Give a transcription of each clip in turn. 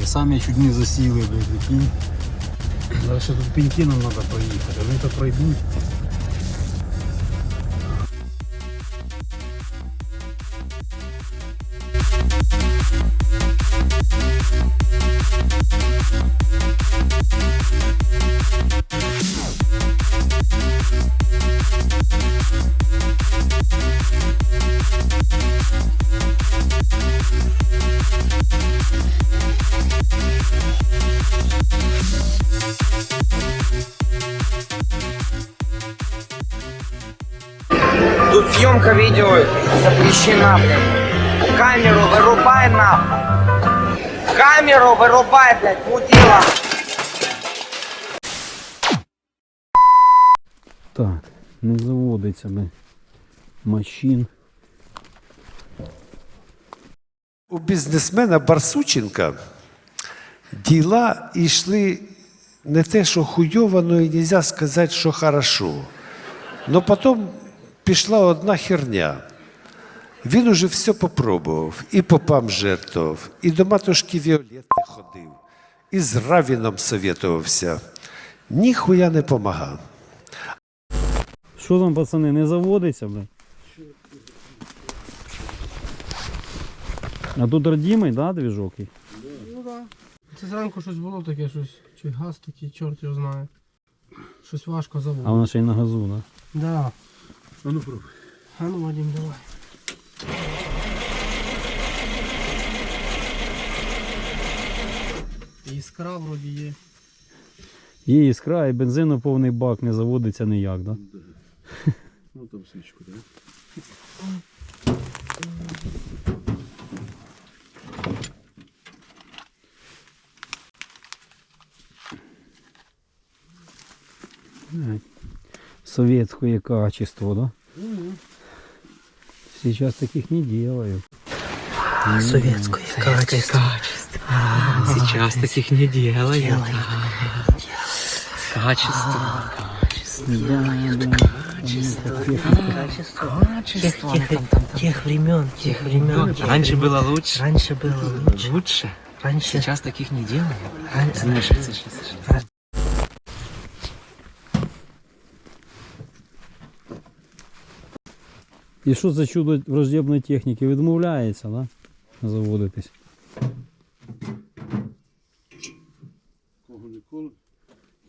Це Сам я чуть не засіли, блядь, прикинь. Ще тут пеньки нам треба проїхати, вони то пройдуть. Тут съемка видео запрещена, блядь. Камеру вырубай нахуй. Камеру вырубай, блядь, мудила. Так, не заводиться би машин. У бізнесмена Барсученка діла йшли не те, що хуйово, но і нельзя сказати, що хорошо. Но потім пішла одна херня. Він уже все попробував, і попам жертвував, і до матушки Віолетти ходив, і з Равіном советувався. Ніхуя не помагав. Що там, пацани, не заводиться, блядь? А тут родимий, да, двіжок? Ну так. Це зранку щось було таке, щось, чи газ такий, чорт його знає. Щось важко А вона ще й на газу, да? Да. А ну пробуй. А ну, Вадим, давай. Іскра вроді є. Є іскра і бензину повний бак не заводиться ніяк, да? Ну там свічку, так? Советское качество, да? Сейчас таких не делают. Советское качество. Сейчас таких не делают. Качество. Тех, тех, тех времен, тех времен. Раньше было лучше. Раньше было лучше. Лучше. Раньше, Сейчас таких не делают. ран- Слушай, слушай, І що за чудо враждебної техніки? Відмовляється, да? Заводитись. Кого ніколи.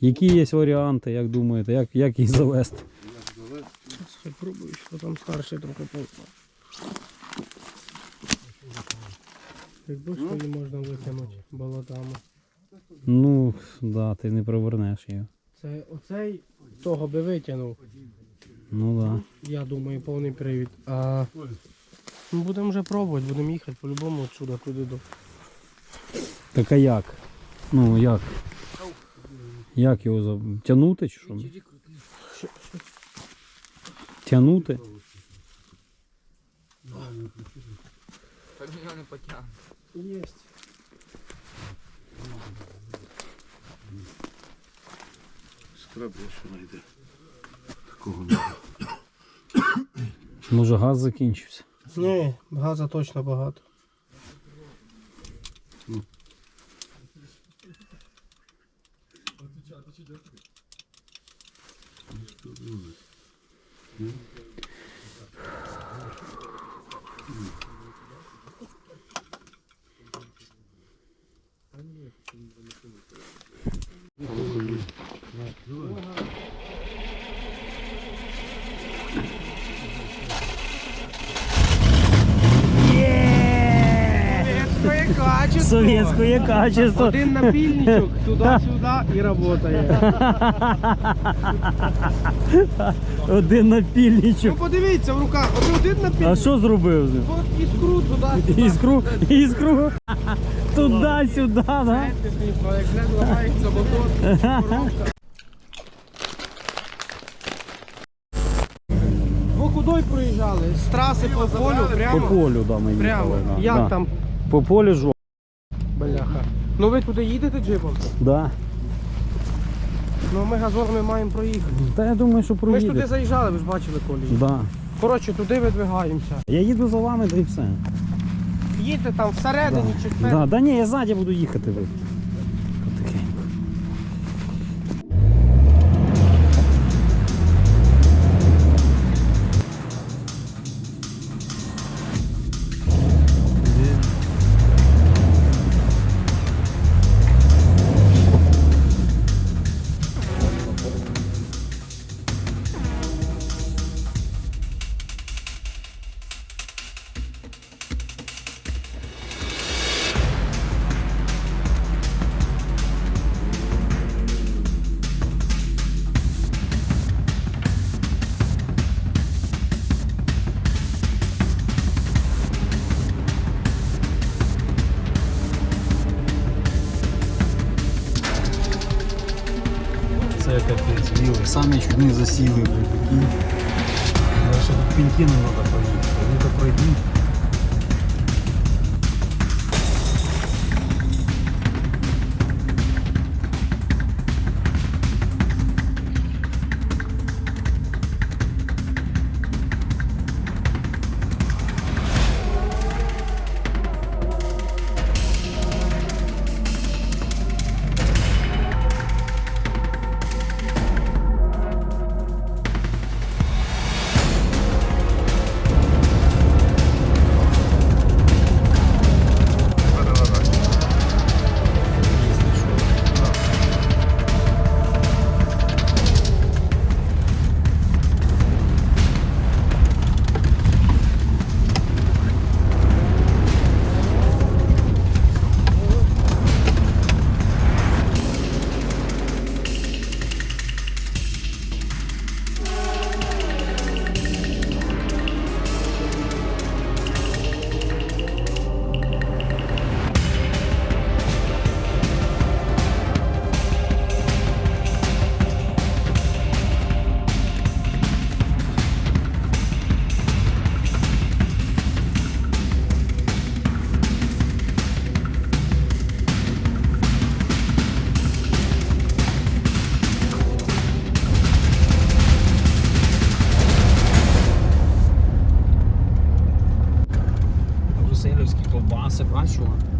Які є варіанти, як думаєте, як, як їх завести? Хай пробуй, що там старший трохи повпав. Якби що її можна витягнути болотами. Ну, да, ти не провернеш її. Це оцей того би витягнув, Ну да. я думаю, повний привід. А ну, будемо вже пробувати, будемо їхати по-любому отсюда туди до. Так а як? Ну як? Як його за... тягнути чи що? Тягнути? Єсть. Скраб ще знайде. Такого не Може газ закінчився? Ні, газа точно багато. Совєтське качество. Один напільничок туди-сюди і працює. Один Ну напільничок. подивіться в руках, от один А напільничок. що зробив з ним? От іскру туди-сюди. Іскру, іскру. Туди-сюди, да? Як не ламається мотор, коробка. Ви куди проїжджали? З траси по полю По прямо? полю, да, ми Прямо. їхали. да, Як да. там? По полю жо. Ну ви туди їдете джипом? Да. Ну ми газонами маємо проїхати. Та я думаю, що Ми ж туди заїжджали, ви ж бачили колії. Да. Коротше, туди видвигаємося. Я їду за вами, да і все. їдьте там всередині чи вперед. Да, да ні, я ззаді буду їхати. Ви. Білий. Самі чуть не засіли, блядь. Дальше тут нам треба пройди. Якщо the brushwood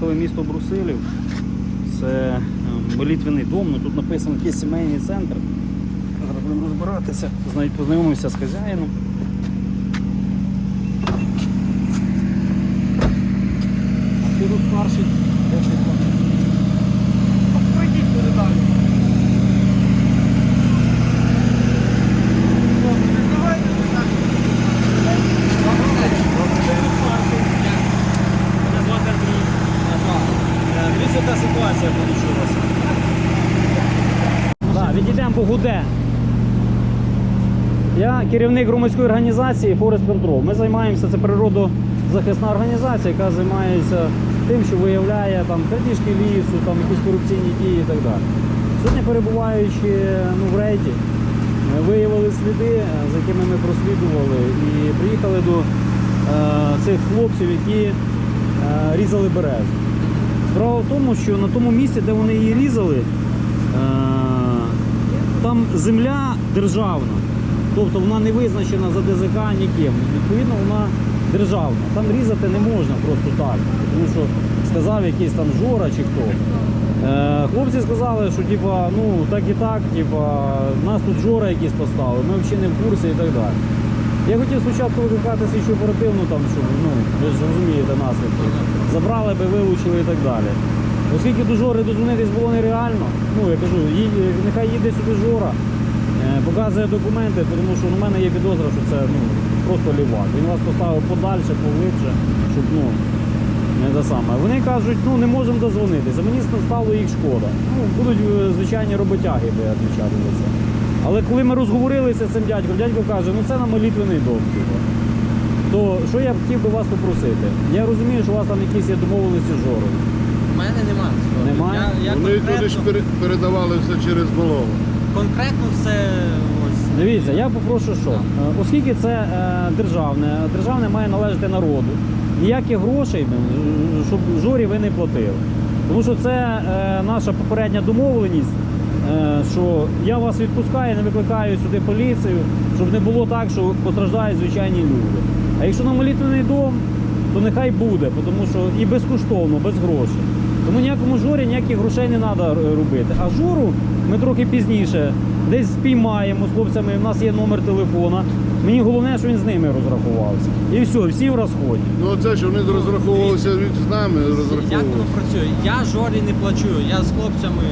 приїхали в місто Брусилів. Це е, молитвений дом, ну тут написано якийсь сімейний центр. Зараз будемо розбиратися, познайомимося з хазяїном. А ти тут старший? Пойдіть туди далі. Мене звати Андрій. Е, Дивіться, яка ситуація вийшла. Так, відійдемо по гуде. Я керівник громадської організації Forest Control. Ми займаємося, це природозахисна організація, яка займається тим, що виявляє там крадіжки лісу, там якісь корупційні дії і так далі. Сьогодні перебуваючи ну, в рейді, ми виявили сліди, е, за якими ми прослідували, і приїхали до е, цих хлопців, які е, різали березу. Справа в тому, що на тому місці, де вони її різали, е, там земля державна, тобто вона не визначена за ДЗК ніким. Відповідно, вона державна. Там різати не можна просто так. Тому що сказав якийсь там Жора чи хто. Е, хлопці сказали, що типа, ну так і так, типа, нас тут Жора якийсь поставив, ми взагалі не в курсі і так далі. Я хотів спочатку викликати слідчу оперативну, там, щоб, ну, ви ж розумієте наслідки. Забрали би, вилучили і так далі. Оскільки до Жори дозвонитись було нереально, ну я кажу, їй- нехай їде сюди Жора, показує документи, тому що у мене є підозра, що це ну, просто лівак. Він вас поставив подальше, поглибше, щоб ну, не те саме. Вони кажуть, ну не можемо дозвонитися. Мені стало їх шкода. Ну, будуть е, звичайні роботяги, би я відповідати за це. Але коли ми розговорилися з цим дядьком, дядько каже, ну це на молитвений дом. Типу. То що я б хотів би вас попросити? Я розумію, що у вас там якісь є домовленості з Жорою. У мене немає. Немає? Я, я Вони туди ж передавали все через малого. Конкретно все ось. Дивіться, я попрошу, що е, оскільки це е, державне, державне має належати народу. Ніяких грошей, щоб жорі ви не платили. Тому що це е, наша попередня домовленість, що я вас відпускаю, не викликаю сюди поліцію, щоб не було так, що постраждають звичайні люди. А якщо на молитвений дом, то нехай буде, тому що і безкоштовно, без грошей. Тому ніякому жорі ніяких грошей не треба робити. А жору ми трохи пізніше десь спіймаємо з хлопцями. У нас є номер телефона. Мені головне, що він з ними розрахувався. І все, всі в розході. Ну це ж вони розраховувалися від з нами, Як воно працює? Я жорі не плачу. Я з хлопцями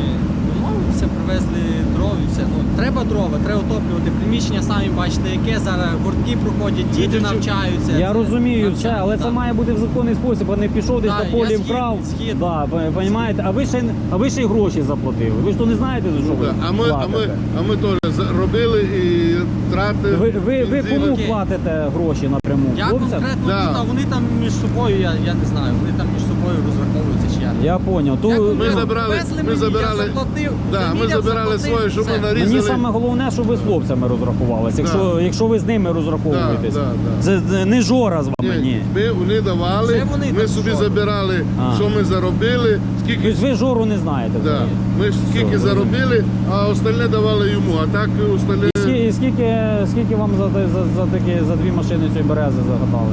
домовився, привезли дров і все. Ну, треба дрова, треба отоплювати. Приміщення самі бачите, яке зараз гуртки проходять, діти навчаються. Я розумію все, але це має бути в законний спосіб, а не пішов десь Так, на полі я вкрав. Да, понімаєте? А ви ще а ви ще й гроші заплатили. Ви ж то не знаєте, за що Ну, ви. А ми, а ми, платите? а ми теж робили і трати. Ви, ви, ви бензин. кому Окей. платите гроші напряму? Я Хлопцям? конкретно Да. тут, а вони там між собою, я, я не знаю, вони там між собою розраховуються чи як. Я поняв. То Я Ми конкретно забрали- ми мені, забирали- я заплатив, Да, ми забирали своє, щоб ми нарізали. Мені саме головне, щоб ви з хлопцями розрахувалися. Якщо, Да. якщо ви з ними розраховуєтесь. Да, да, да. Це не жора з вами, ні. Ми вони давали, Це вони ми там собі що? забирали, А. що ми заробили, скільки Тобто ви жору не знаєте. да. взагалі. ми ж скільки Все, заробили, а остальне давали йому. А так остальне І скільки, скільки, скільки вам за, те- за, за, такі, за дві машини цієї берези загадали?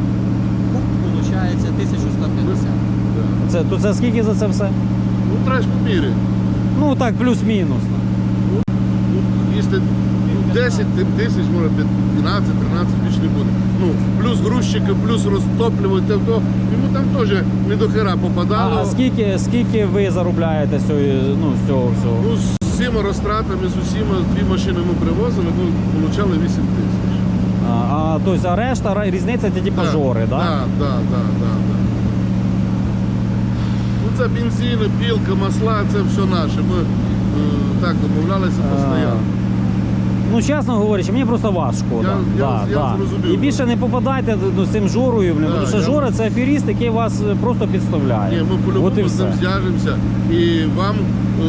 Куб, виходить, 1150. Це, то це скільки за це все? ну треш папіри. Ну так, плюс-мінус. Ну, Якщо 10 тисяч, може 12-13 більше не буде. Ну, плюс грузчики, плюс розтоплювати, то йому там теж не до хера попадало. а скільки, скільки ви заробляєте з цього, ну, з цього всього? Ну, з всіма розтратами, з усіма дві машини ми привозили, ми отримали 8 тисяч. А, а, тобто, а решта різниця це типу жори, так? Да? Так, так, так, так. Ну це бензин, пілка, масла, це все наше. Ми е, так домовлялися постійно. Ну, чесно говорячи, мені просто вас шкода. Я- я- я зрозумів. І більше не попадайте ну, з цим жорою, блін, Да, тому що я- Жора це аферіст, який вас е, просто підставляє. Ні, ми От і по-любому з все. ним зв'яжемося. І вам е,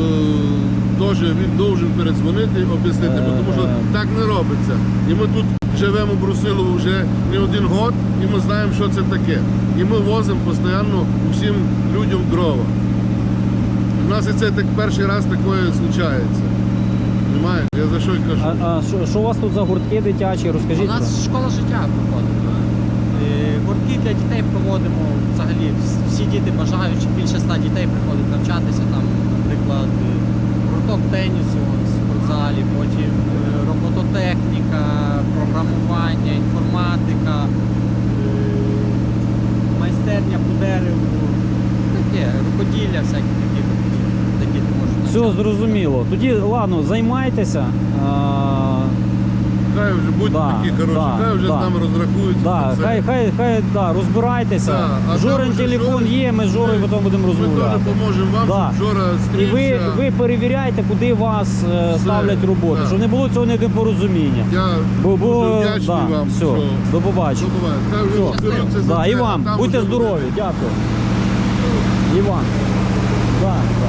теж він должен передзвонити і об'яснити, бо тому що Е. так не робиться. І ми тут живемо в Брусилову вже не один год, і ми знаємо, що це таке. І ми возимо постійно усім людям дрова. У нас і це так перший раз таке случається. Понимаєте? Я за що й кажу. А, що, що у вас тут за гуртки дитячі? У Розкажіть. ласка. нас школа життя проходить. Е, Гуртки для дітей проводимо взагалі вс- всі діти бажаючи, більше ста дітей приходять навчатися. Там, наприклад, е, гурток тенісу в спортзалі, потім е, робототехніка, програмування, інформатика, е, майстерня по дереву, таке, рукоділля, всякі такі. Все зрозуміло. Тоді ладно, займайтеся. Хай вже будьте Да, такі хороші, да, хай вже да. з нами розрахуються. да, це. хай, хай, хай да, розбирайтеся. Да, а Жорин телефон Жорин- є, ми з Жорою потім будемо розмовляти. Ми теж поможемо вам, Да. щоб Жора І ви, ви перевіряйте, куди вас е, Все, ставлять роботу, да. щоб не було цього недопорозуміння. Я Бо, бо дуже вдячний да, вам. все, що до побачення. Побуває. Хай вже Все. Да, і вам, будьте здорові, дякую. Іван. Да, да.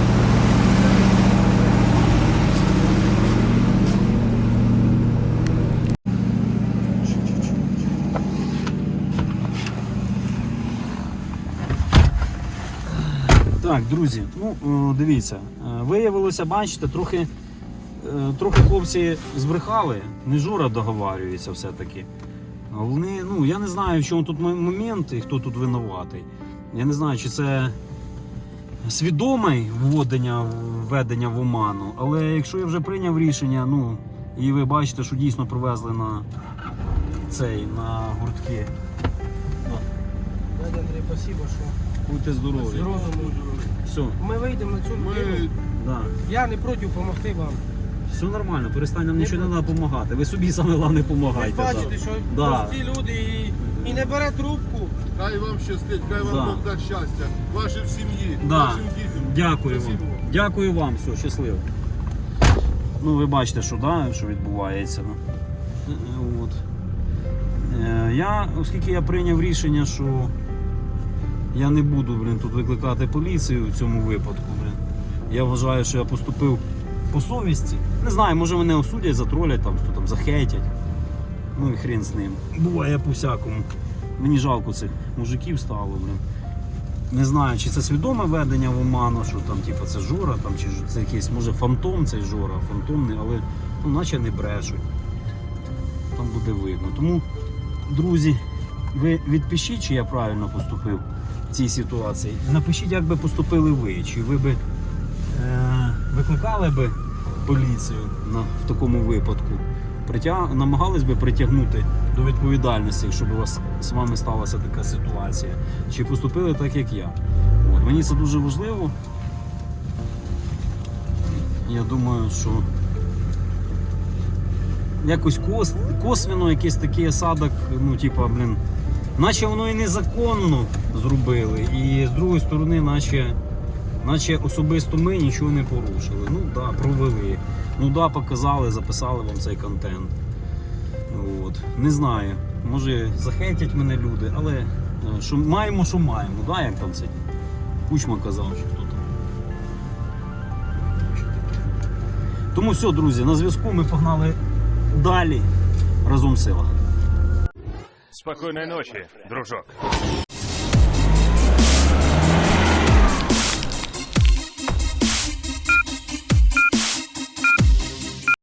Так, друзі, ну дивіться, е, виявилося, бачите, трохи е, трохи хлопці збрехали, не Жура договарюється все-таки. Вони, ну, я не знаю, в чому тут момент і хто тут винуватий. Я не знаю, чи це свідоме вводення, введення в оману, але якщо я вже прийняв рішення, ну, і ви бачите, що дійсно привезли на цей, на гуртки. Дядя Андрій, спасибо, що Будьте з здорові. Все, Ми вийдемо на цю людину. Ми да. Я не проти допомогти вам. Все нормально, перестань нам нічого не треба допомагати. Ви собі саме головне Ви допомагайте. бачите, що Да. прості люди і, і не бере трубку. хай вам щастить, хай вам Да. Бог дасть щастя, вашій в сім'ї, Да. вашим дітям. Дякую вам. Спасибо. Дякую вам, все, щасливо. Ну, ви бачите, що, да, що відбувається. ну. Е, От. Е, Я, оскільки я прийняв рішення, що я не буду блін, тут викликати поліцію в цьому випадку. Блін. Я вважаю, що я поступив по совісті. Не знаю, може мене осудять, затролять, там, хто там захейтять. Ну і хрен з ним. Буває по-всякому. Мені жалко цих мужиків стало, блін. Не знаю, чи це свідоме ведення в оману, що там, типу, це Жора, там, чи це якийсь, може, фантом цей Жора, фантомний, але ну, наче не брешуть. Там буде видно. Тому, друзі, ви відпишіть, чи я правильно поступив цій ситуації. Напишіть, як би поступили ви. Чи ви би е, викликали би поліцію в такому випадку? Намагались би притягнути до відповідальності, якщо б у вас з вами сталася така ситуація. Чи поступили так, як я? От. Мені це дуже важливо. Я думаю, що якось кос... косвіно якийсь такий осадок, ну, типа, блін, наче воно і незаконно зробили, і з другої сторони, наче, наче особисто ми нічого не порушили. Ну да, провели. Ну да, показали, записали вам цей контент. От. Не знаю. Може захейтять мене люди, але е, що маємо, що маємо, да, як там цей Кучма казав, що хто там. Тому все, друзі, на зв'язку ми погнали далі разом сила. Спокойной ночи, дружок.